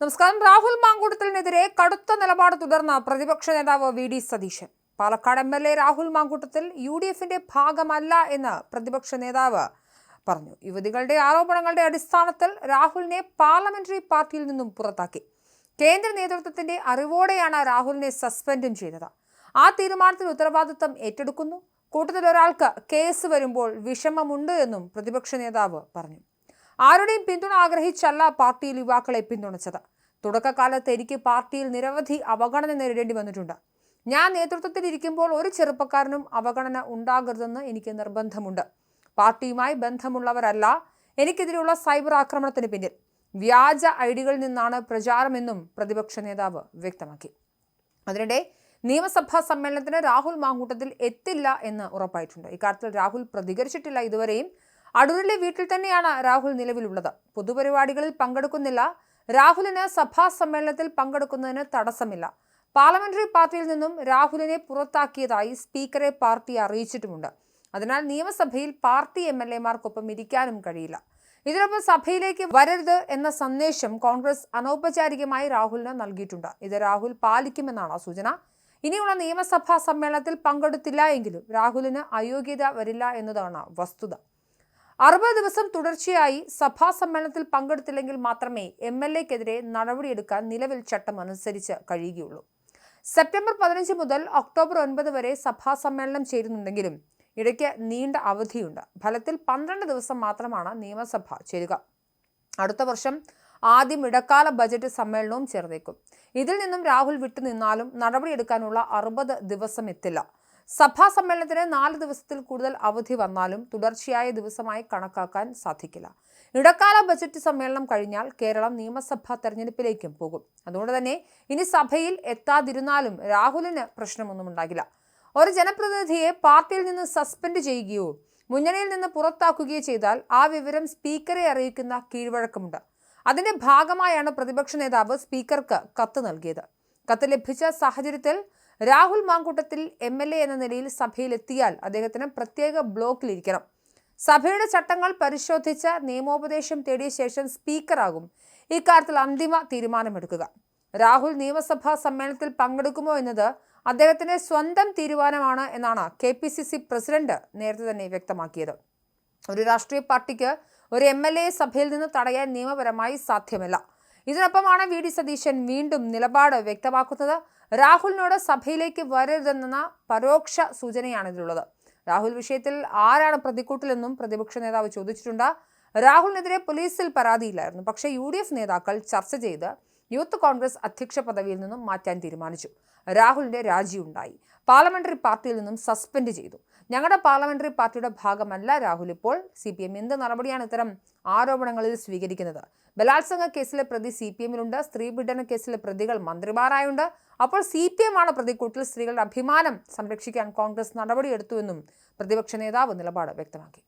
നമസ്കാരം. രാഹുൽ മാങ്കൂട്ടത്തിനെതിരെ കടുത്ത നിലപാട് തുടർന്ന പ്രതിപക്ഷ നേതാവ് V D Satheesan. Palakkad M L A Rahul Mamkootathil U D എഫിന്റെ ഭാഗമല്ല എന്ന് പ്രതിപക്ഷ നേതാവ് പറഞ്ഞു. യുവതികളുടെ ആരോപണങ്ങളുടെ അടിസ്ഥാനത്തിൽ രാഹുലിനെ പാർലമെന്ററി പാർട്ടിയിൽ നിന്നും പുറത്താക്കി. കേന്ദ്ര നേതൃത്വത്തിന്റെ അറിവോടെയാണ് രാഹുലിനെ സസ്പെൻഡും ചെയ്തത്. ആ തീരുമാനത്തിന് ഉത്തരവാദിത്തം ഏറ്റെടുക്കുന്നു. കൂട്ടത്തിൽ ഒരാൾക്ക് കേസ് വരുമ്പോൾ വിഷമമുണ്ട് എന്നും പ്രതിപക്ഷ നേതാവ് പറഞ്ഞു. ആരുടെയും പിന്തുണ ആഗ്രഹിച്ചല്ല പാർട്ടിയിൽ യുവാക്കളെ പിന്തുണച്ചത്. തുടക്കകാലത്ത് എനിക്ക് പാർട്ടിയിൽ നിരവധി അവഗണന നേരിടേണ്ടി വന്നിട്ടുണ്ട്. ഞാൻ നേതൃത്വത്തിൽ ഇരിക്കുമ്പോൾ ഒരു ചെറുപ്പക്കാരനും അവഗണന ഉണ്ടാകരുതെന്ന് എനിക്ക് നിർബന്ധമുണ്ട്. പാർട്ടിയുമായി ബന്ധമുള്ളവരല്ല എനിക്കെതിരെയുള്ള സൈബർ ആക്രമണത്തിന് പിന്നിൽ. വ്യാജ ഐഡികളിൽ നിന്നാണ് പ്രചാരമെന്നും പ്രതിപക്ഷ നേതാവ് വ്യക്തമാക്കി. അതിനിടെ നിയമസഭാ സമ്മേളനത്തിന് രാഹുൽ മാങ്കൂട്ടത്തിൽ എത്തില്ല എന്ന് ഉറപ്പായിട്ടുണ്ട്. ഇക്കാര്യത്തിൽ രാഹുൽ പ്രതികരിച്ചിട്ടില്ല ഇതുവരെയും. അടൂരിലെ വീട്ടിൽ തന്നെയാണ് രാഹുൽ നിലവിലുള്ളത്. പൊതുപരിപാടികളിൽ പങ്കെടുക്കുന്നില്ല. രാഹുലിന് സഭാ സമ്മേളനത്തിൽ പങ്കെടുക്കുന്നതിന് തടസ്സമില്ല. പാർലമെന്ററി പാർട്ടിയിൽ നിന്നും രാഹുലിനെ പുറത്താക്കിയതായി സ്പീക്കറെ പാർട്ടി അറിയിച്ചിട്ടുമുണ്ട്. അതിനാൽ നിയമസഭയിൽ പാർട്ടി എം എൽ എമാർക്കൊപ്പം ഇരിക്കാനും കഴിയില്ല. ഇതിനൊപ്പം സഭയിലേക്ക് വരരുത് എന്ന സന്ദേശം കോൺഗ്രസ് അനൗപചാരികമായി രാഹുലിന് നൽകിയിട്ടുണ്ട്. ഇത് രാഹുൽ പാലിക്കുമെന്നാണ് സൂചന. ഇനിയുള്ള നിയമസഭാ സമ്മേളനത്തിൽ പങ്കെടുത്തില്ല എങ്കിലും രാഹുലിന് അയോഗ്യത വരില്ല എന്നതാണ് വസ്തുത. അറുപത് ദിവസം തുടർച്ചയായി സഭാ സമ്മേളനത്തിൽ പങ്കെടുത്തില്ലെങ്കിൽ മാത്രമേ എം എൽ എക്കെതിരെ നടപടിയെടുക്കാൻ നിലവിൽ ചട്ടം അനുസരിച്ച് കഴിയുകയുള്ളൂ. സെപ്റ്റംബർ പതിനഞ്ച് മുതൽ ഒക്ടോബർ ഒൻപത് വരെ സഭാ സമ്മേളനം ചേരുന്നുണ്ടെങ്കിലും ഇടയ്ക്ക് നീണ്ട അവധിയുണ്ട്. ഫലത്തിൽ പന്ത്രണ്ട് ദിവസം മാത്രമാണ് നിയമസഭ ചേരുക. അടുത്ത വർഷം ആദ്യം ഇടക്കാല ബജറ്റ് സമ്മേളനവും ചേർന്നേക്കും. ഇതിൽ നിന്നും രാഹുൽ വിട്ടുനിന്നാലും നടപടിയെടുക്കാനുള്ള അറുപത് ദിവസം എത്തില്ല. സഭാ സമ്മേളനത്തിന് നാല് ദിവസത്തിൽ കൂടുതൽ അവധി വന്നാലും തുടർച്ചയായ ദിവസമായി കണക്കാക്കാൻ സാധിക്കില്ല. ഇടക്കാല ബജറ്റ് സമ്മേളനം കഴിഞ്ഞാൽ കേരളം നിയമസഭാ തെരഞ്ഞെടുപ്പിലേക്കും പോകും. അതുകൊണ്ട് തന്നെ ഇനി സഭയിൽ എത്താതിരുന്നാലും രാഹുലിന് പ്രശ്നമൊന്നും ഉണ്ടാകില്ല. ഒരു ജനപ്രതിനിധിയെ പാർട്ടിയിൽ നിന്ന് സസ്പെൻഡ് ചെയ്യുകയോ മുന്നണിയിൽ നിന്ന് പുറത്താക്കുകയോ ചെയ്താൽ ആ വിവരം സ്പീക്കറെ അറിയിക്കുന്ന കീഴ്വഴക്കമുണ്ട്. അതിന്റെ ഭാഗമായാണ് പ്രതിപക്ഷ നേതാവ് സ്പീക്കർക്ക് കത്ത് നൽകിയത്. കത്ത് ലഭിച്ച സാഹചര്യത്തിൽ Rahul Mamkootathil M L A എന്ന നിലയിൽ സഭയിലെത്തിയാൽ അദ്ദേഹത്തിന് പ്രത്യേക ബ്ലോക്കിലിരിക്കണം. സഭയുടെ ചട്ടങ്ങൾ പരിശോധിച്ച നിയമോപദേശം തേടിയ ശേഷം സ്പീക്കറാകും ഇക്കാര്യത്തിൽ അന്തിമ തീരുമാനമെടുക്കുക. രാഹുൽ നിയമസഭാ സമ്മേളനത്തിൽ പങ്കെടുക്കുമോ എന്നത് അദ്ദേഹത്തിന്റെ സ്വന്തം തീരുമാനമാണ് എന്നാണ് K P C C president നേരത്തെ തന്നെ വ്യക്തമാക്കിയത്. ഒരു രാഷ്ട്രീയ പാർട്ടിക്ക് ഒരു എം എൽ എ സഭയിൽ നിന്ന് തടയാൻ നിയമപരമായി സാധ്യമല്ല. ഇതിനൊപ്പമാണ് വി ഡി സതീശൻ വീണ്ടും നിലപാട് വ്യക്തമാക്കുന്നത്. രാഹുലിനോട് സഭയിലേക്ക് വരരുതെന്ന പരോക്ഷ സൂചനയാണ് ഇതിലുള്ളത്. രാഹുൽ വിഷയത്തിൽ ആരാണ് പ്രതിക്കൂട്ടിലെന്നും പ്രതിപക്ഷ നേതാവ് ചോദിച്ചിട്ടുണ്ട്. രാഹുലിനെതിരെ പോലീസിൽ പരാതിയില്ലായിരുന്നു. പക്ഷേ യു നേതാക്കൾ ചർച്ച ചെയ്ത് യൂത്ത് കോൺഗ്രസ് അധ്യക്ഷ പദവിയിൽ നിന്നും മാറ്റാൻ തീരുമാനിച്ചു. രാഹുലിന്റെ രാജിയുണ്ടായി. പാർലമെന്ററി പാർട്ടിയിൽ നിന്നും സസ്പെൻഡ് ചെയ്തു. ഞങ്ങളുടെ പാർലമെന്ററി പാർട്ടിയുടെ ഭാഗമല്ല രാഹുൽ ഇപ്പോൾ. സി പി എം എന്ത് നടപടിയാണ് ഇത്തരം ആരോപണങ്ങളിൽ സ്വീകരിക്കുന്നത്? ബലാത്സംഗ കേസിലെ പ്രതി സി പി എമ്മിലുണ്ട്. സ്ത്രീ പീഡന കേസിലെ പ്രതികൾ മന്ത്രിമാരായുണ്ട്. അപ്പോൾ സി പി എം ആണ് പ്രതിക്കൂട്ടിൽ സ്ത്രീകളുടെ അഭിമാനം സംരക്ഷിക്കാൻ കോൺഗ്രസ് നടപടിയെടുത്തുവെന്നും പ്രതിപക്ഷ നേതാവ് നിലപാട് വ്യക്തമാക്കി.